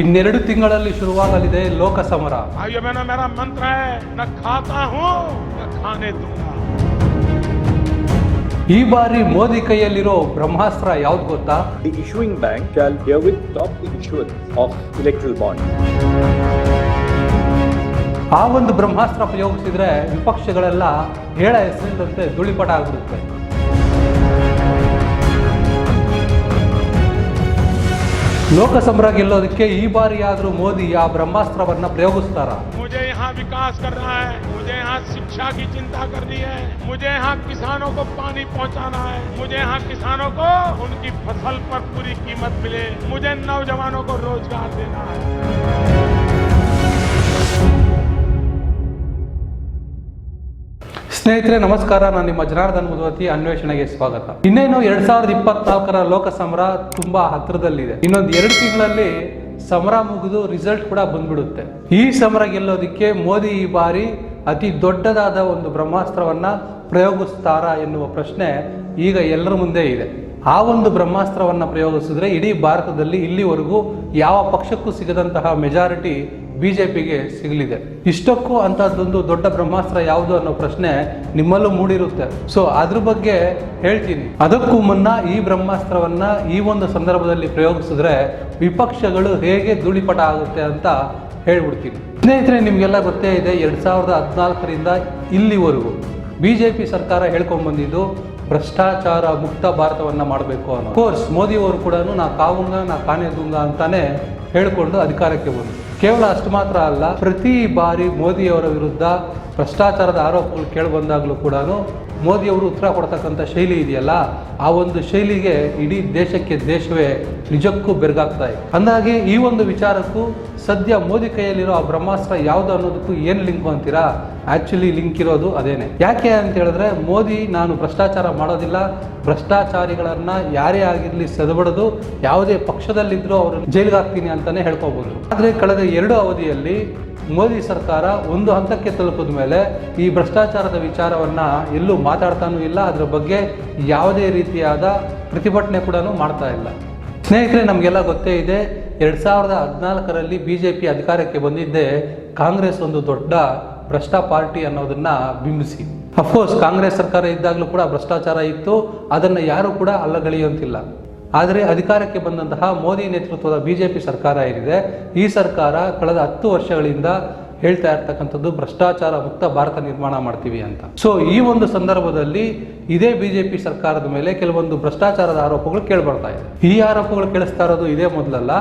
ಇನ್ನೆರಡು ತಿಂಗಳಲ್ಲಿ ಶುರುವಾಗಲಿದೆ ಲೋಕ ಸಮರ ಮಂತ್ರ ಈ ಬಾರಿ ಮೋದಿ ಕೈಯಲ್ಲಿರೋ ಬ್ರಹ್ಮಾಸ್ತ್ರ ಯಾವ್ದು ಗೊತ್ತಾ? The issuing bank call here with top the of electoral bond ಆ ಒಂದು ಬ್ರಹ್ಮಾಸ್ತ್ರ ಉಪಯೋಗಿಸಿದ್ರೆ ವಿಪಕ್ಷಗಳೆಲ್ಲ ಹೇಳ ಹೆಸರಿದಂತೆ ಧೂಳಿಪಟ ಆಗಿಬಿಡುತ್ತೆ. ಲೋಕಸಮರ ಗೆಲ್ಲೋದಕ್ಕೆ ಈ ಬಾರಿ ಆದ್ರೂ ಮೋದಿ ಆ ಬ್ರಹ್ಮಾಸ್ತ್ರವನ್ನ ಪ್ರಯೋಗಿಸ್ತಾರ मुझे यहाँ विकास करना है मुझे यहाँ शिक्षा की चिंता करनी है मुझे यहाँ किसानों को पानी पहुँचाना है मुझे यहाँ किसानों को उनकी फसल पर पूरी कीमत मिले मुझे नौजवानों को रोजगार देना है ಸ್ನೇಹಿತರೆ, ನಮಸ್ಕಾರ. ನಾನು ನಿಮ್ಮ ಜನಾರ್ದನ್ ಮುದುವತಿ ಅನ್ವೇಷಣೆಗೆ ಸ್ವಾಗತ. ಇನ್ನೇನು ಎರಡ್ ಸಾವಿರದ ಇಪ್ಪತ್ನಾಲ್ಕರ ಲೋಕಸಮರ ತುಂಬಾ ಹತ್ತಿರದಲ್ಲಿದೆ ಇನ್ನೊಂದು ಎರಡು ತಿಂಗಳಲ್ಲಿ ಸಮರ ಮುಗಿದು ರಿಸಲ್ಟ್ ಕೂಡ ಬಂದ್ಬಿಡುತ್ತೆ. ಈ ಸಮರ ಗೆಲ್ಲೋದಕ್ಕೆ ಮೋದಿ ಈ ಬಾರಿ ಅತಿ ದೊಡ್ಡದಾದ ಒಂದು ಬ್ರಹ್ಮಾಸ್ತ್ರವನ್ನ ಪ್ರಯೋಗಿಸ್ತಾರಾ ಎನ್ನುವ ಪ್ರಶ್ನೆ ಈಗ ಎಲ್ಲರ ಮುಂದೆ ಇದೆ. ಆ ಒಂದು ಬ್ರಹ್ಮಾಸ್ತ್ರವನ್ನ ಪ್ರಯೋಗಿಸಿದ್ರೆ ಇಡೀ ಭಾರತದಲ್ಲಿ ಇಲ್ಲಿವರೆಗೂ ಯಾವ ಪಕ್ಷಕ್ಕೂ ಸಿಗದಂತಹ ಮೆಜಾರಿಟಿ ಬಿಜೆಪಿಗೆ ಸಿಗಲಿದೆ. ಇಷ್ಟಕ್ಕೂ ಅಂತಹದ್ದೊಂದು ದೊಡ್ಡ ಬ್ರಹ್ಮಾಸ್ತ್ರ ಯಾವುದು ಅನ್ನೋ ಪ್ರಶ್ನೆ ನಿಮ್ಮಲ್ಲೂ ಮೂಡಿರುತ್ತೆ. ಸೊ ಅದ್ರ ಬಗ್ಗೆ ಹೇಳ್ತೀನಿ. ಅದಕ್ಕೂ ಮುನ್ನ ಈ ಬ್ರಹ್ಮಾಸ್ತ್ರವನ್ನ ಈ ಒಂದು ಸಂದರ್ಭದಲ್ಲಿ ಪ್ರಯೋಗಿಸಿದ್ರೆ ವಿಪಕ್ಷಗಳು ಹೇಗೆ ಧೂಳಿಪಟ ಆಗುತ್ತೆ ಅಂತ ಹೇಳ್ಬಿಡ್ತೀನಿ. ಸ್ನೇಹಿತರೆ, ನಿಮಗೆಲ್ಲ ಗೊತ್ತೇ ಇದೆ, ಎರಡ್ ಸಾವಿರದ ಹದಿನಾಲ್ಕರಿಂದ ಇಲ್ಲಿವರೆಗೂ ಬಿಜೆಪಿ ಸರ್ಕಾರ ಹೇಳ್ಕೊಂಡ್ ಬಂದಿದ್ದು ಭ್ರಷ್ಟಾಚಾರ ಮುಕ್ತ ಭಾರತವನ್ನ ಮಾಡಬೇಕು ಅನ್ನೋ ಕೋರ್ಸ್ ಮೋದಿ ಅವರು ಕೂಡ ನಾ ಕಾವುಂಗ, ನಾ ಕಾನೆ ದುಂಗ ಅಂತಾನೆ ಹೇಳ್ಕೊಂಡು ಅಧಿಕಾರಕ್ಕೆ ಬಂದರು. ಕೇವಲ ಅಷ್ಟು ಮಾತ್ರ ಅಲ್ಲ ಪ್ರತಿ ಬಾರಿ ಮೋದಿಯವರ ವಿರುದ್ಧ ಭ್ರಷ್ಟಾಚಾರದ ಆರೋಪಗಳು ಕೇಳಿ ಬಂದಾಗಲೂ ಕೂಡ ಮೋದಿಯವರು ಉತ್ತರ ಕೊಡ್ತಕ್ಕಂಥ ಶೈಲಿ ಇದೆಯಲ್ಲ, ಆ ಒಂದು ಶೈಲಿಗೆ ಇಡೀ ದೇಶಕ್ಕೆ ದೇಶವೇ ನಿಜಕ್ಕೂ ಬೆರಗಾಗ್ತಾ ಇದೆ. ಅಂದಾಗೆ ಈ ಒಂದು ವಿಚಾರಕ್ಕೂ ಸದ್ಯ ಮೋದಿ ಕೈಯಲ್ಲಿರೋ ಆ ಬ್ರಹ್ಮಾಸ್ತ್ರ ಯಾವುದು ಅನ್ನೋದಕ್ಕೂ ಏನು ಲಿಂಕ್ ಅಂತೀರಾ? ಆ್ಯಕ್ಚುಲಿ ಲಿಂಕ್ ಇರೋದು ಅದೇನೆ. ಯಾಕೆ ಅಂತ ಹೇಳಿದ್ರೆ, ಮೋದಿ ನಾನು ಭ್ರಷ್ಟಾಚಾರ ಮಾಡೋದಿಲ್ಲ, ಭ್ರಷ್ಟಾಚಾರಿಗಳನ್ನು ಯಾರೇ ಆಗಿರಲಿ ಸದಬಡದು, ಯಾವುದೇ ಪಕ್ಷದಲ್ಲಿದ್ದರೂ ಅವ್ರನ್ನ ಜೈಲಿಗೆ ಹಾಕ್ತೀನಿ ಅಂತಲೇ ಹೇಳ್ಕೋಬೋದು. ಆದರೆ ಕಳೆದ ಎರಡು ಅವಧಿಯಲ್ಲಿ ಮೋದಿ ಸರ್ಕಾರ ಒಂದು ಹಂತಕ್ಕೆ ತಲುಪಿದ ಮೇಲೆ ಈ ಭ್ರಷ್ಟಾಚಾರದ ವಿಚಾರವನ್ನು ಎಲ್ಲೂ ಮಾತಾಡ್ತಾನೂ ಇಲ್ಲ. ಅದರ ಬಗ್ಗೆ ಯಾವುದೇ ರೀತಿಯಾದ ಪ್ರತಿಭಟನೆ ಕೂಡ ಮಾಡ್ತಾ ಇಲ್ಲ. ಸ್ನೇಹಿತರೆ, ನಮಗೆಲ್ಲ ಗೊತ್ತೇ ಇದೆ, ಎರಡು ಸಾವಿರದ ಹದಿನಾಲ್ಕರಲ್ಲಿ ಬಿ ಜೆ ಪಿ ಅಧಿಕಾರಕ್ಕೆ ಬಂದಿದ್ದೇ ಕಾಂಗ್ರೆಸ್ ಒಂದು ದೊಡ್ಡ ಭ್ರಷ್ಟ ಪಾರ್ಟಿ ಅನ್ನೋದನ್ನು ಬಿಂಬಿಸಿ. ಅಫ್ಕೋರ್ಸ್ ಕಾಂಗ್ರೆಸ್ ಸರ್ಕಾರ ಇದ್ದಾಗಲೂ ಕೂಡ ಭ್ರಷ್ಟಾಚಾರ ಇತ್ತು. ಅದನ್ನು ಯಾರೂ ಕೂಡ ಅಲ್ಲಗಳೆಯುವಂತಿಲ್ಲ. ಆದರೆ ಅಧಿಕಾರಕ್ಕೆ ಬಂದಂತಹ ಮೋದಿ ನೇತೃತ್ವದ ಬಿ ಜೆ ಪಿ ಸರ್ಕಾರ ಏನಿದೆ, ಈ ಸರ್ಕಾರ ಕಳೆದ ಹತ್ತು ವರ್ಷಗಳಿಂದ ಹೇಳ್ತಾ ಇರ್ತಕ್ಕಂಥದ್ದು ಭ್ರಷ್ಟಾಚಾರ ಮುಕ್ತ ಭಾರತ ನಿರ್ಮಾಣ ಮಾಡ್ತೀವಿ ಅಂತ. ಸೊ ಈ ಒಂದು ಸಂದರ್ಭದಲ್ಲಿ ಇದೇ ಬಿಜೆಪಿ ಸರ್ಕಾರದ ಮೇಲೆ ಕೆಲವೊಂದು ಭ್ರಷ್ಟಾಚಾರದ ಆರೋಪಗಳು ಕೇಳ್ಬರ್ತಾ ಇದೆ. ಈ ಆರೋಪಗಳು ಕೇಳಿಸ್ತಾ ಇರೋದು ಇದೇ ಮೊದಲಲ್ಲ.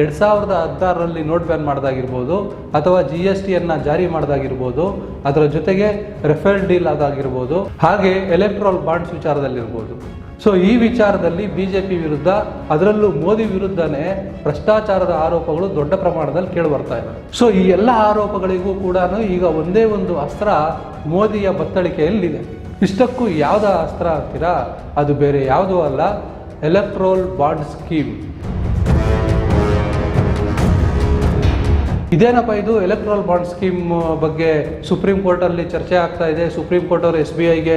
ಎರಡ್ ಸಾವಿರದ ಹದಿನಾರರಲ್ಲಿ ನೋಟ್ ಬ್ಯಾನ್ ಮಾಡೋದಾಗಿರ್ಬೋದು, ಅಥವಾ ಜಿ ಎಸ್ ಟಿಯನ್ನು ಜಾರಿ ಮಾಡೋದಾಗಿರ್ಬೋದು, ಅದರ ಜೊತೆಗೆ ರೆಫೇಲ್ ಡೀಲ್ ಅದಾಗಿರ್ಬೋದು ಹಾಗೆ ಎಲೆಕ್ಟ್ರಾಲ್ ಬಾಂಡ್ಸ್ ವಿಚಾರದಲ್ಲಿರ್ಬೋದು. ಸೊ ಈ ವಿಚಾರದಲ್ಲಿ ಬಿ ಜೆ ಪಿ ವಿರುದ್ಧ ಅದರಲ್ಲೂ ಮೋದಿ ವಿರುದ್ಧನೇ ಭ್ರಷ್ಟಾಚಾರದ ಆರೋಪಗಳು ದೊಡ್ಡ ಪ್ರಮಾಣದಲ್ಲಿ ಕೇಳಿ ಬರ್ತಾ ಇದೆ. ಸೊ ಈ ಎಲ್ಲ ಆರೋಪಗಳಿಗೂ ಕೂಡ ಈಗ ಒಂದೇ ಒಂದು ಅಸ್ತ್ರ ಮೋದಿಯ ಬತ್ತಳಿಕೆಯಲ್ಲಿದೆ. ಇಷ್ಟಕ್ಕೂ ಯಾವ್ದ ಅಸ್ತ್ರ ಅಂತೀರಾ? ಅದು ಬೇರೆ ಯಾವುದೂ ಅಲ್ಲ ಎಲೆಕ್ಟ್ರೋಲ್ ಬಾಂಡ್ ಸ್ಕೀಮ್ ಇದೇನಪ್ಪ ಇದು? ಎಲೆಕ್ಟ್ರಲ್ ಬಾಂಡ್ ಸ್ಕೀಮ್ ಬಗ್ಗೆ ಸುಪ್ರೀಂ ಕೋರ್ಟಲ್ಲಿ ಚರ್ಚೆ ಆಗ್ತಾ ಇದೆ. ಸುಪ್ರೀಂ ಕೋರ್ಟ್ ಅವರು ಎಸ್ ಬಿ ಐಗೆ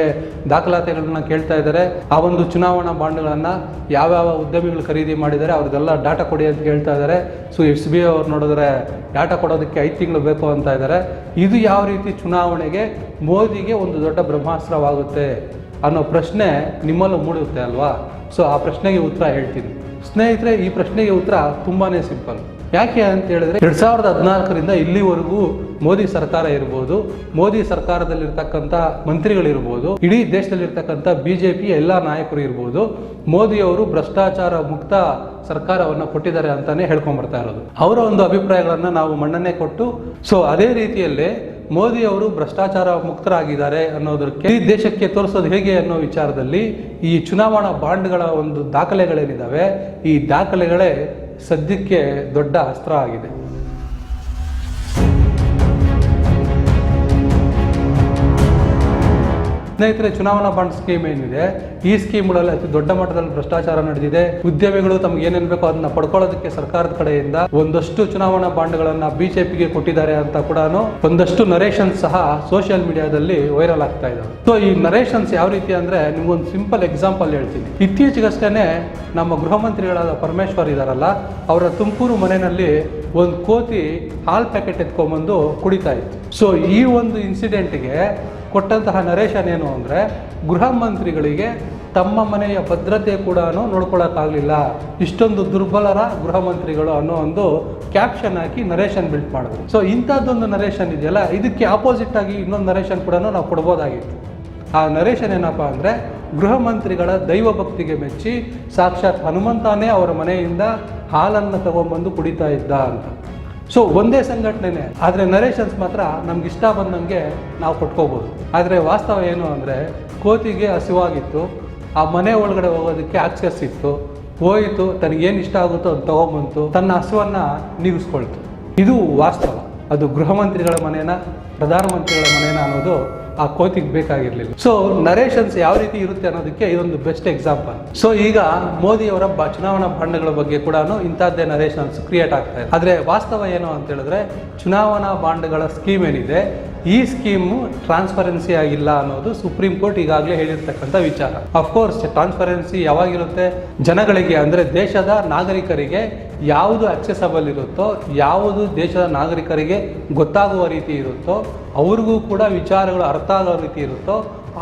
ದಾಖಲಾತಿಗಳನ್ನ ಕೇಳ್ತಾ ಇದ್ದಾರೆ. ಆ ಒಂದು ಚುನಾವಣಾ ಬಾಂಡ್ಗಳನ್ನು ಯಾವ್ಯಾವ ಉದ್ಯಮಿಗಳು ಖರೀದಿ ಮಾಡಿದ್ದಾರೆ, ಅವ್ರದ್ದೆಲ್ಲ ಡಾಟಾ ಕೊಡಿ ಅಂತ ಕೇಳ್ತಾ ಇದ್ದಾರೆ. ಸೊ ಎಸ್ ಬಿ ಐ ಅವ್ರು ನೋಡಿದ್ರೆ ಡಾಟಾ ಕೊಡೋದಕ್ಕೆ ಐದು ತಿಂಗಳು ಬೇಕು ಅಂತ ಇದ್ದಾರೆ. ಇದು ಯಾವ ರೀತಿ ಚುನಾವಣೆಗೆ ಮೋದಿಗೆ ಒಂದು ದೊಡ್ಡ ಬ್ರಹ್ಮಾಸ್ತ್ರವಾಗುತ್ತೆ ಅನ್ನೋ ಪ್ರಶ್ನೆ ನಿಮ್ಮಲ್ಲೂ ಮೂಡುತ್ತೆ ಅಲ್ವಾ? ಸೊ ಆ ಪ್ರಶ್ನೆಗೆ ಉತ್ತರ ಹೇಳ್ತೀನಿ. ಸ್ನೇಹಿತರೆ, ಈ ಪ್ರಶ್ನೆಗೆ ಉತ್ತರ ತುಂಬಾ ಸಿಂಪಲ್. ಯಾಕೆ ಅಂತ ಹೇಳಿದ್ರೆ ಎರಡ್ ಸಾವಿರದ ಹದಿನಾಲ್ಕರಿಂದ ಇಲ್ಲಿವರೆಗೂ ಮೋದಿ ಸರ್ಕಾರ ಇರ್ಬೋದು, ಮೋದಿ ಸರ್ಕಾರದಲ್ಲಿರ್ತಕ್ಕಂಥ ಮಂತ್ರಿಗಳಿರ್ಬೋದು, ಇಡೀ ದೇಶದಲ್ಲಿರ್ತಕ್ಕಂಥ ಬಿಜೆಪಿ ಎಲ್ಲ ನಾಯಕರು ಇರ್ಬೋದು, ಮೋದಿ ಅವರು ಭ್ರಷ್ಟಾಚಾರ ಮುಕ್ತ ಸರ್ಕಾರವನ್ನು ಕೊಟ್ಟಿದ್ದಾರೆ ಅಂತಾನೆ ಹೇಳ್ಕೊಂಡ್ ಬರ್ತಾ ಇರೋದು. ಅವರ ಒಂದು ಅಭಿಪ್ರಾಯಗಳನ್ನ ನಾವು ಮನ್ನಣೆ ಕೊಟ್ಟು, ಸೊ ಅದೇ ರೀತಿಯಲ್ಲೇ ಮೋದಿ ಅವರು ಭ್ರಷ್ಟಾಚಾರ ಮುಕ್ತರಾಗಿದ್ದಾರೆ ಅನ್ನೋದಕ್ಕೆ ಈ ದೇಶಕ್ಕೆ ತೋರಿಸೋದು ಹೇಗೆ ಅನ್ನೋ ವಿಚಾರದಲ್ಲಿ ಈ ಚುನಾವಣಾ ಬಾಂಡ್ಗಳ ಒಂದು ದಾಖಲೆಗಳೇನಿದ್ದಾವೆ ಈ ದಾಖಲೆಗಳೇ ಸದ್ಯಕ್ಕೆ ದೊಡ್ಡ ಅಸ್ತ್ರ ಆಗಿದೆ. ಸ್ನೇಹಿತರೆ, ಚುನಾವಣಾ ಬಾಂಡ್ ಸ್ಕೀಮ್ ಏನಿದೆ, ಈ ಸ್ಕೀಮ್ಗಳಲ್ಲಿ ಅತಿ ದೊಡ್ಡ ಮಟ್ಟದಲ್ಲಿ ಭ್ರಷ್ಟಾಚಾರ ನಡೆದಿದೆ. ಉದ್ಯಮಿಗಳು ತಮ್ಗೆ ಏನೇನ್ ಬೇಕೋ ಅದನ್ನ ಪಡ್ಕೊಳ್ಳೋದಕ್ಕೆ ಸರ್ಕಾರದ ಕಡೆಯಿಂದ ಒಂದಷ್ಟು ಚುನಾವಣಾ ಬಾಂಡ್ಗಳನ್ನ ಬಿಜೆಪಿಗೆ ಕೊಟ್ಟಿದ್ದಾರೆ ಅಂತ ಕೂಡ ಒಂದಷ್ಟು ನರೇಷನ್ ಸಹ ಸೋಷಿಯಲ್ ಮೀಡಿಯಾದಲ್ಲಿ ವೈರಲ್ ಆಗ್ತಾ ಇದೆ ಸೊ ಈ ನರೇಷನ್ಸ್ ಯಾವ ರೀತಿ ಅಂದ್ರೆ ನಿಮ್ಗೊಂದು ಸಿಂಪಲ್ ಎಕ್ಸಾಂಪಲ್ ಹೇಳ್ತೀನಿ. ಇತ್ತೀಚೆಗಷ್ಟೇ ನಮ್ಮ ಗೃಹ ಮಂತ್ರಿಗಳಾದ ಪರಮೇಶ್ವರ್ ಇದಾರಲ್ಲ, ಅವರ ತುಮಕೂರು ಮನೆಯಲ್ಲಿ ಒಂದು ಕೋತಿ ಹಾಲ್ ಪ್ಯಾಕೆಟ್ ಎತ್ಕೊಂಡ್ಬಂದು ಕುಡಿತಾ ಇತ್ತು. ಸೊ ಈ ಒಂದು ಇನ್ಸಿಡೆಂಟ್ಗೆ ಕೊಟ್ಟಂತಹ ನರೇಶನ್ ಏನು ಅಂದರೆ ಗೃಹ ಮಂತ್ರಿಗಳಿಗೆ ತಮ್ಮ ಮನೆಯ ಭದ್ರತೆ ಕೂಡ ನೋಡ್ಕೊಳಕ್ಕಾಗಲಿಲ್ಲ. ಇಷ್ಟೊಂದು ದುರ್ಬಲರ ಗೃಹ ಮಂತ್ರಿಗಳು ಅನ್ನೋ ಒಂದು ಕ್ಯಾಪ್ಷನ್ ಹಾಕಿ ನರೇಶನ್ ಬಿಲ್ಟ್ ಮಾಡಿದ್ರು. ಸೊ ಇಂಥದ್ದೊಂದು ನರೇಶನ್ ಇದೆಯಲ್ಲ, ಇದಕ್ಕೆ ಆಪೋಸಿಟ್ ಆಗಿ ಇನ್ನೊಂದು ನರೇಶನ್ ಕೂಡ ನಾವು ಕೊಡ್ಬೋದಾಗಿತ್ತು. ಆ ನರೇಶನ್ ಏನಪ್ಪ ಅಂದರೆ ಗೃಹ ಮಂತ್ರಿಗಳ ದೈವ ಭಕ್ತಿಗೆ ಮೆಚ್ಚಿ ಸಾಕ್ಷಾತ್ ಹನುಮಂತಾನೇ ಅವರ ಮನೆಯಿಂದ ಹಾಲನ್ನು ತಗೊಂಬಂದು ಕುಡಿತಾ ಇದ್ದ ಅಂತ. ಸೊ ಒಂದೇ ಸಂಘಟನೆ ಆದರೆ ನರೇಷನ್ಸ್ ಮಾತ್ರ ನಮ್ಗೆ ಇಷ್ಟ ಬಂದಂಗೆ ನಾವು ಕೊಟ್ಕೋಬೋದು. ಆದರೆ ವಾಸ್ತವ ಏನು ಅಂದರೆ, ಕೋತಿಗೆ ಹಸಿವಾಗಿತ್ತು. ಆ ಮನೆ ಒಳಗಡೆ ಹೋಗೋದಕ್ಕೆ ಆಕ್ಸೆಸ್ ಇತ್ತು. ಹೋಯಿತು ತನಗೇನು ಇಷ್ಟ ಆಗುತ್ತೋ ಅದು ತಗೊಂಬಂತು. ತನ್ನ ಹಸುವನ್ನ ನೀಗಿಸ್ಕೊಳ್ತು. ಇದು ವಾಸ್ತವ. ಅದು ಗೃಹ ಮಂತ್ರಿಗಳ ಮನೇನ, ಪ್ರಧಾನಮಂತ್ರಿಗಳ ಮನೇನ ಅನ್ನೋದು ಆ ಕೋತಿಗೆ ಬೇಕಾಗಿರ್ಲಿಲ್ಲ. ಸೊ ನರೇಷನ್ಸ್ ಯಾವ ರೀತಿ ಇರುತ್ತೆ ಅನ್ನೋದಕ್ಕೆ ಇದೊಂದು ಬೆಸ್ಟ್ ಎಕ್ಸಾಂಪಲ್ ಸೊ ಈಗ ಮೋದಿ ಅವರ ಬ ಚುನಾವಣಾ ಬಾಂಡ್ಗಳ ಬಗ್ಗೆ ಕೂಡ ಇಂಥದ್ದೇ ನರೇಷನ್ಸ್ ಕ್ರಿಯೇಟ್ ಆಗ್ತಾ ಇದೆ. ಆದರೆ ವಾಸ್ತವ ಏನು ಅಂತ ಹೇಳಿದ್ರೆ, ಚುನಾವಣಾ ಬಾಂಡ್ಗಳ ಸ್ಕೀಮ್ ಏನಿದೆ ಈ ಸ್ಕೀಮು ಟ್ರಾನ್ಸ್ಪರೆನ್ಸಿ ಆಗಿಲ್ಲ ಅನ್ನೋದು ಸುಪ್ರೀಂ ಕೋರ್ಟ್ ಈಗಾಗಲೇ ಹೇಳಿರ್ತಕ್ಕಂಥ ವಿಚಾರ. ಅಫ್ಕೋರ್ಸ್ ಟ್ರಾನ್ಸ್ಪರೆನ್ಸಿ ಯಾವಾಗಿರುತ್ತೆ? ಜನಗಳಿಗೆ, ಅಂದರೆ ದೇಶದ ನಾಗರಿಕರಿಗೆ ಯಾವುದು ಅಕ್ಸೆಸಬಲ್ ಇರುತ್ತೋ, ಯಾವುದು ದೇಶದ ನಾಗರಿಕರಿಗೆ ಗೊತ್ತಾಗುವ ರೀತಿ ಇರುತ್ತೋ, ಅವ್ರಿಗೂ ಕೂಡ ವಿಚಾರಗಳು ಅರ್ಥ ಆಗೋ ರೀತಿ ಇರುತ್ತೋ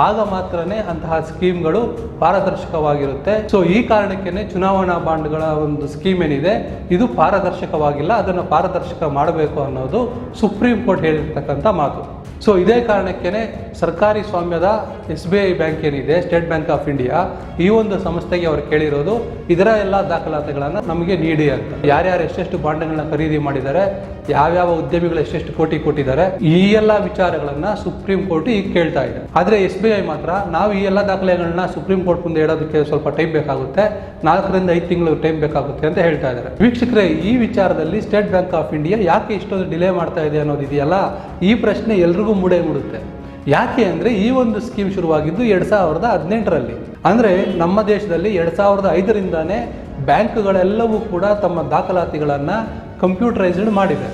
ಆಗ ಮಾತ್ರನೇ ಅಂತಹ ಸ್ಕೀಮ್ಗಳು ಪಾರದರ್ಶಕವಾಗಿರುತ್ತೆ. ಸೊ ಈ ಕಾರಣಕ್ಕೇನೆ ಚುನಾವಣಾ ಬಾಂಡ್ಗಳ ಒಂದು ಸ್ಕೀಮ್ ಏನಿದೆ, ಇದು ಪಾರದರ್ಶಕವಾಗಿಲ್ಲ, ಅದನ್ನು ಪಾರದರ್ಶಕ ಮಾಡಬೇಕು ಅನ್ನೋದು ಸುಪ್ರೀಂ ಕೋರ್ಟ್ ಹೇಳಿರ್ತಕ್ಕಂಥ ಮಾತು. ಸೊ ಇದೇ ಕಾರಣಕ್ಕೇನೆ ಸರ್ಕಾರಿ ಸ್ವಾಮ್ಯದ ಎಸ್ ಬಿ ಐ ಬ್ಯಾಂಕ್ ಏನಿದೆ, ಸ್ಟೇಟ್ ಬ್ಯಾಂಕ್ ಆಫ್ ಇಂಡಿಯಾ, ಈ ಒಂದು ಸಂಸ್ಥೆಗೆ ಅವರು ಕೇಳಿರೋದು, ಇದರ ಎಲ್ಲ ದಾಖಲಾತಿಗಳನ್ನು ನಮಗೆ ನೀಡಿ ಅಂತ. ಯಾರ್ಯಾರು ಎಷ್ಟೆಷ್ಟು ಬಾಂಡ್ಗಳನ್ನ ಖರೀದಿ ಮಾಡಿದ್ದಾರೆ ಯಾವ್ಯಾವ ಉದ್ಯಮಿಗಳು ಎಷ್ಟೆಷ್ಟು ಕೋಟಿ ಕೊಟ್ಟಿದ್ದಾರೆ, ಈ ಎಲ್ಲ ವಿಚಾರಗಳನ್ನ ಸುಪ್ರೀಂ ಕೋರ್ಟ್ ಈಗ ಕೇಳ್ತಾ ಇದೆ. ಆದ್ರೆ ಎಸ್ ಬಿ ಐ ಮಾತ್ರ ನಾವು ಈ ಎಲ್ಲ ದಾಖಲೆಗಳನ್ನ ಸುಪ್ರೀಂ ಕೋರ್ಟ್ ಮುಂದೆ ಹೇಳೋದಕ್ಕೆ ಸ್ವಲ್ಪ ಟೈಮ್ ಬೇಕಾಗುತ್ತೆ. ನಾಲ್ಕರಿಂದ ಐದು ತಿಂಗಳು ಟೈಮ್ ಬೇಕಾಗುತ್ತೆ ಅಂತ ಹೇಳ್ತಾ ಇದ್ದಾರೆ. ವೀಕ್ಷಕರೇ, ಈ ವಿಚಾರದಲ್ಲಿ ಸ್ಟೇಟ್ ಬ್ಯಾಂಕ್ ಆಫ್ ಇಂಡಿಯಾ ಯಾಕೆ ಇಷ್ಟೊಂದು ಡಿಲೇ ಮಾಡ್ತಾ ಇದೆ ಅನ್ನೋದು ಇದೆಯಲ್ಲ? ಈ ಪ್ರಶ್ನೆ ಎಲ್ರಿಗೂ ಮೂಡೆ ಮೂಡುತ್ತೆ. ಯಾಕೆ ಅಂದರೆ ಈ ಒಂದು ಸ್ಕೀಮ್ ಶುರುವಾಗಿದ್ದು ಎರಡು ಸಾವಿರದ ಹದಿನೆಂಟರಲ್ಲಿ. ಅಂದರೆ ನಮ್ಮ ದೇಶದಲ್ಲಿ ಎರಡು ಸಾವಿರದ ಐದರಿಂದಾನೇ ಬ್ಯಾಂಕ್ಗಳೆಲ್ಲವೂ ಕೂಡ ತಮ್ಮ ದಾಖಲಾತಿಗಳನ್ನು ಕಂಪ್ಯೂಟರೈಸ್ಡ್ ಮಾಡಿದೆ.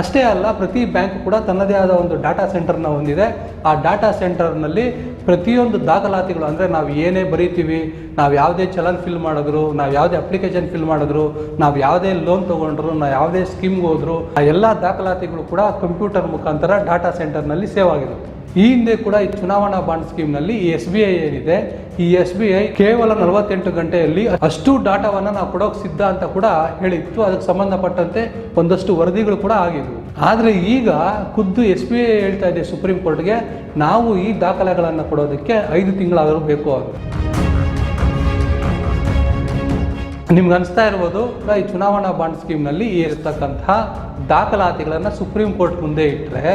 ಅಷ್ಟೇ ಅಲ್ಲ, ಪ್ರತಿ ಬ್ಯಾಂಕ್ ಕೂಡ ತನ್ನದೇ ಆದ ಒಂದು ಡಾಟಾ ಸೆಂಟರ್ನ ಹೊಂದಿದೆ. ಆ ಡಾಟಾ ಸೆಂಟರ್ನಲ್ಲಿ ಪ್ರತಿಯೊಂದು ದಾಖಲಾತಿಗಳು ಅಂದರೆ ನಾವು ಏನೇ ಬರೀತೀವಿ, ನಾವು ಯಾವುದೇ ಚಲನ್ ಫಿಲ್ ಮಾಡಿದ್ರು, ನಾವು ಯಾವುದೇ ಅಪ್ಲಿಕೇಶನ್ ಫಿಲ್ ಮಾಡಿದ್ರು, ನಾವು ಯಾವುದೇ ಲೋನ್ ತೊಗೊಂಡ್ರು, ನಾವು ಯಾವುದೇ ಸ್ಕೀಮ್ಗೆ ಹೋದ್ರು, ಆ ಎಲ್ಲ ದಾಖಲಾತಿಗಳು ಕೂಡ ಕಂಪ್ಯೂಟರ್ ಮುಖಾಂತರ ಡಾಟಾ ಸೆಂಟರ್ನಲ್ಲಿ ಸೇವ್ ಆಗಿರುತ್ತೆ. ಈ ಹಿಂದೆ ಕೂಡ ಈ ಚುನಾವಣಾ ಬಾಂಡ್ ಸ್ಕೀಮ್ನಲ್ಲಿ ಈ ಎಸ್ ಬಿ ಐ ಏನಿದೆ, ಈ ಎಸ್ ಬಿ ಐ ಕೇವಲ ನಲವತ್ತೆಂಟು ಗಂಟೆಯಲ್ಲಿ ಅಷ್ಟು ಡಾಟಾವನ್ನು ನಾವು ಕೊಡೋಕೆ ಸಿದ್ಧ ಅಂತ ಕೂಡ ಹೇಳಿತ್ತು. ಅದಕ್ಕೆ ಸಂಬಂಧಪಟ್ಟಂತೆ ಒಂದಷ್ಟು ವರದಿಗಳು ಕೂಡ ಆಗಿದ್ವು. ಆದರೆ ಈಗ ಖುದ್ದು ಎಸ್ ಬಿ ಐ ಹೇಳ್ತಾ ಇದೆ ಸುಪ್ರೀಂ ಕೋರ್ಟ್ಗೆ, ನಾವು ಈ ದಾಖಲೆಗಳನ್ನು ಕೊಡೋದಕ್ಕೆ ಐದು ತಿಂಗಳಾದರೂ ಬೇಕು ನಿಮ್ಗೆ ಅನಿಸ್ತಾ ಇರ್ಬೋದು, ಈ ಚುನಾವಣಾ ಬಾಂಡ್ ಸ್ಕೀಮ್ನಲ್ಲಿ ಇರತಕ್ಕಂತಹ ದಾಖಲಾತಿಗಳನ್ನು ಸುಪ್ರೀಂ ಕೋರ್ಟ್ ಮುಂದೆ ಇಟ್ಟರೆ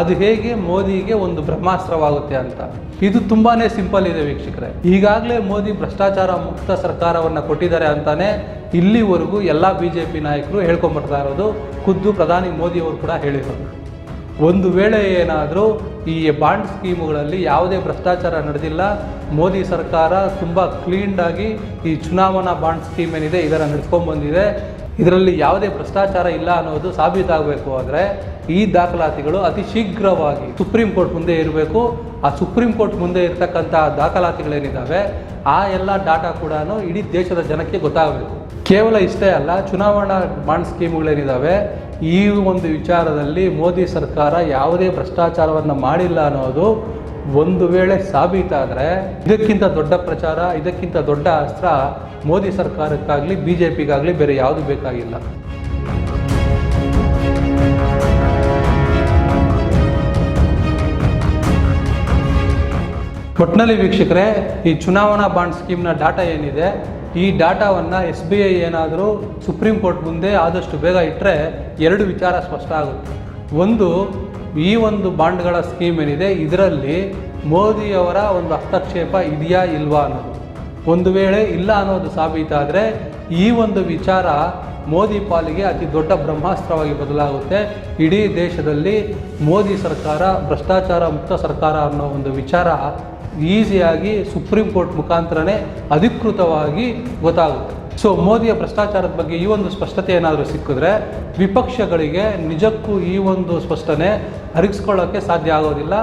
ಅದು ಹೇಗೆ ಮೋದಿಗೆ ಒಂದು ಬ್ರಹ್ಮಾಸ್ತ್ರವಾಗುತ್ತೆ ಅಂತ. ಇದು ತುಂಬಾನೇ ಸಿಂಪಲ್ ಇದೆ ವೀಕ್ಷಕರೇ. ಈಗಾಗಲೇ ಮೋದಿ ಭ್ರಷ್ಟಾಚಾರ ಮುಕ್ತ ಸರ್ಕಾರವನ್ನು ಕೊಟ್ಟಿದ್ದಾರೆ ಅಂತಾನೆ ಇಲ್ಲಿವರೆಗೂ ಎಲ್ಲ ಬಿ ಜೆ ಪಿ ನಾಯಕರು ಹೇಳ್ಕೊಂಬರ್ತಾ ಇರೋದು, ಖುದ್ದು ಪ್ರಧಾನಿ ಮೋದಿಯವರು ಕೂಡ ಹೇಳಿರೋದು. ಒಂದು ವೇಳೆ ಏನಾದರೂ ಈ ಬಾಂಡ್ ಸ್ಕೀಮುಗಳಲ್ಲಿ ಯಾವುದೇ ಭ್ರಷ್ಟಾಚಾರ ನಡೆದಿಲ್ಲ, ಮೋದಿ ಸರ್ಕಾರ ತುಂಬ ಕ್ಲೀನ್ಡಾಗಿ ಈ ಚುನಾವಣಾ ಬಾಂಡ್ ಸ್ಕೀಮ್ ಏನಿದೆ ಇದನ್ನು ನಡೆಸ್ಕೊಂಡು ಬಂದಿದೆ. ಇದರಲ್ಲಿ ಯಾವುದೇ ಭ್ರಷ್ಟಾಚಾರ ಇಲ್ಲ ಅನ್ನೋದು ಸಾಬೀತಾಗಬೇಕು ಆದರೆ ಈ ದಾಖಲಾತಿಗಳು ಅತಿ ಶೀಘ್ರವಾಗಿ ಸುಪ್ರೀಂ ಕೋರ್ಟ್ ಮುಂದೆ ಇರಬೇಕು. ಆ ಸುಪ್ರೀಂ ಕೋರ್ಟ್ ಮುಂದೆ ಇರತಕ್ಕಂಥ ದಾಖಲಾತಿಗಳೇನಿದ್ದಾವೆ ಆ ಎಲ್ಲ ಡಾಟಾ ಕೂಡ ಇಡೀ ದೇಶದ ಜನಕ್ಕೆ ಗೊತ್ತಾಗಬೇಕು. ಕೇವಲ ಇಷ್ಟೇ ಅಲ್ಲ, ಚುನಾವಣಾ ಬಾಂಡ್ ಸ್ಕೀಮ್ಗಳೇನಿದ್ದಾವೆ ಈ ಒಂದು ವಿಚಾರದಲ್ಲಿ ಮೋದಿ ಸರ್ಕಾರ ಯಾವುದೇ ಭ್ರಷ್ಟಾಚಾರವನ್ನು ಮಾಡಿಲ್ಲ ಅನ್ನೋದು ಒಂದು ವೇಳೆ ಸಾಬೀತಾದರೆ ಇದಕ್ಕಿಂತ ದೊಡ್ಡ ಪ್ರಚಾರ, ಇದಕ್ಕಿಂತ ದೊಡ್ಡ ಅಸ್ತ್ರ ಮೋದಿ ಸರ್ಕಾರಕ್ಕಾಗಲಿ ಬಿ ಜೆ ಪಿಗಾಗಲಿ ಬೇರೆ ಯಾವುದು ಬೇಕಾಗಿಲ್ಲ. ಒಟ್ಟಿನಲ್ಲಿ ವೀಕ್ಷಕರೇ, ಈ ಚುನಾವಣಾ ಬಾಂಡ್ ಸ್ಕೀಮ್ನ ಡಾಟಾ ಏನಿದೆ, ಈ ಡಾಟಾವನ್ನು ಎಸ್ ಬಿ ಐ ಏನಾದರೂ ಸುಪ್ರೀಂ ಕೋರ್ಟ್ ಮುಂದೆ ಆದಷ್ಟು ಬೇಗ ಇಟ್ಟರೆ ಎರಡು ವಿಚಾರ ಸ್ಪಷ್ಟ ಆಗುತ್ತೆ. ಒಂದು ಈ ಒಂದು ಬಾಂಡ್ಗಳ ಸ್ಕೀಮ್ ಏನಿದೆ, ಇದರಲ್ಲಿ ಮೋದಿಯವರ ಒಂದು ಹಸ್ತಕ್ಷೇಪ ಇದೆಯಾ ಇಲ್ವಾ ಅನ್ನೋದು. ಒಂದು ವೇಳೆ ಇಲ್ಲ ಅನ್ನೋದು ಸಾಬೀತಾದರೆ ಈ ಒಂದು ವಿಚಾರ ಮೋದಿ ಪಾಲಿಗೆ ಅತಿ ದೊಡ್ಡ ಬ್ರಹ್ಮಾಸ್ತ್ರವಾಗಿ ಬದಲಾಗುತ್ತೆ. ಇಡೀ ದೇಶದಲ್ಲಿ ಮೋದಿ ಸರ್ಕಾರ, ಭ್ರಷ್ಟಾಚಾರ ಮುಕ್ತ ಸರ್ಕಾರ ಅನ್ನೋ ಒಂದು ವಿಚಾರ ಈಸಿಯಾಗಿ ಸುಪ್ರೀಂ ಕೋರ್ಟ್ ಮುಖಾಂತರನೇ ಅಧಿಕೃತವಾಗಿ ಗೊತ್ತಾಗುತ್ತೆ. ಸೊ ಮೋದಿಯ ಭ್ರಷ್ಟಾಚಾರದ ಬಗ್ಗೆ ಈ ಒಂದು ಸ್ಪಷ್ಟತೆ ಏನಾದರೂ ಸಿಕ್ಕಿದ್ರೆ ವಿಪಕ್ಷಗಳಿಗೆ ನಿಜಕ್ಕೂ ಈ ಒಂದು ಸ್ಪಷ್ಟನೆ ಅರಿಗಿಸ್ಕೊಳ್ಳೋಕ್ಕೆ ಸಾಧ್ಯ ಆಗೋದಿಲ್ಲ.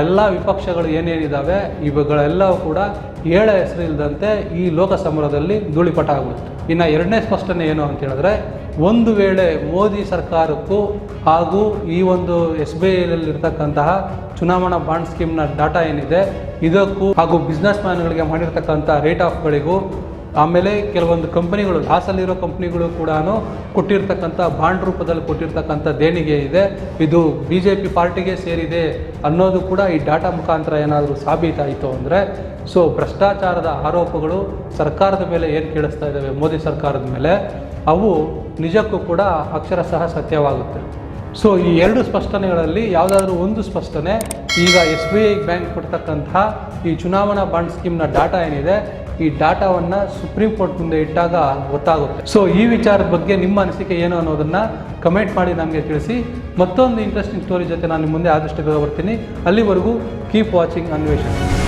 ಎಲ್ಲ ವಿಪಕ್ಷಗಳು ಏನೇನಿದ್ದಾವೆ ಇವುಗಳೆಲ್ಲವೂ ಕೂಡ ಏಳ ಹೆಸರಿಲ್ಲದಂತೆ ಈ ಲೋಕಸಮರದಲ್ಲಿ ಧೂಳಿಪಟ ಆಗುತ್ತೆ. ಇನ್ನು ಎರಡನೇ ಸ್ಪಷ್ಟನೆ ಏನು ಅಂತ ಹೇಳಿದ್ರೆ, ಒಂದು ವೇಳೆ ಮೋದಿ ಸರ್ಕಾರಕ್ಕೂ ಹಾಗೂ ಈ ಒಂದು ಎಸ್ ಬಿ ಐಲಿರ್ತಕ್ಕಂತಹ ಚುನಾವಣಾ ಬಾಂಡ್ ಸ್ಕೀಮ್ನ ಡಾಟಾ ಏನಿದೆ, ಇದಕ್ಕೂ ಹಾಗೂ ಬಿಸ್ನೆಸ್ ಮ್ಯಾನ್ಗಳಿಗೆ ಮಾಡಿರ್ತಕ್ಕಂಥ ರೇಟ್ ಆಫ್ಗಳಿಗೂ ಆಮೇಲೆ ಕೆಲವೊಂದು ಕಂಪನಿಗಳು ಲಾಸಲ್ಲಿರೋ ಕಂಪ್ನಿಗಳು ಕೂಡ ಕೊಟ್ಟಿರ್ತಕ್ಕಂಥ ಬಾಂಡ್ ರೂಪದಲ್ಲಿ ಕೊಟ್ಟಿರ್ತಕ್ಕಂಥ ದೇಣಿಗೆ ಇದೆ. ಇದು ಬಿ ಜೆ ಪಿ ಪಾರ್ಟಿಗೆ ಸೇರಿದೆ ಅನ್ನೋದು ಕೂಡ ಈ ಡಾಟಾ ಮುಖಾಂತರ ಏನಾದರೂ ಸಾಬೀತಾಯಿತು ಅಂದರೆ, ಸೊ ಭ್ರಷ್ಟಾಚಾರದ ಆರೋಪಗಳು ಸರ್ಕಾರದ ಮೇಲೆ ಏನು ಕೇಳಿಸ್ತಾ ಇದ್ದಾವೆ ಮೋದಿ ಸರ್ಕಾರದ ಮೇಲೆ, ಅವು ನಿಜಕ್ಕೂ ಕೂಡ ಅಕ್ಷರಶಃ ಸತ್ಯವಾಗುತ್ತೆ. ಸೊ ಈ ಎರಡು ಸ್ಪಷ್ಟನೆಗಳಲ್ಲಿ ಯಾವುದಾದ್ರೂ ಒಂದು ಸ್ಪಷ್ಟನೆ, ಈಗ ಎಸ್ ಬಿ ಐ ಬ್ಯಾಂಕ್ ಕೊಡ್ತಕ್ಕಂತಹ ಈ ಚುನಾವಣಾ ಬಾಂಡ್ ಸ್ಕೀಮ್ನ ಡಾಟಾ ಏನಿದೆ ಈ ಡಾಟಾವನ್ನು ಸುಪ್ರೀಂ ಕೋರ್ಟ್ ಮುಂದೆ ಇಟ್ಟಾಗ ಗೊತ್ತಾಗುತ್ತೆ. ಸೊ ಈ ವಿಚಾರದ ಬಗ್ಗೆ ನಿಮ್ಮ ಅನಿಸಿಕೆ ಏನು ಅನ್ನೋದನ್ನು ಕಮೆಂಟ್ ಮಾಡಿ ನಮಗೆ ತಿಳಿಸಿ. ಮತ್ತೊಂದು ಇಂಟ್ರೆಸ್ಟಿಂಗ್ ಸ್ಟೋರಿ ಜೊತೆ ನಾನು ನಿಮ್ಮ ಮುಂದೆ ಆದಷ್ಟು ಬರ್ತೀನಿ. ಅಲ್ಲಿವರೆಗೂ ಕೀಪ್ ವಾಚಿಂಗ್ ಅನ್ವೇಷಣೆ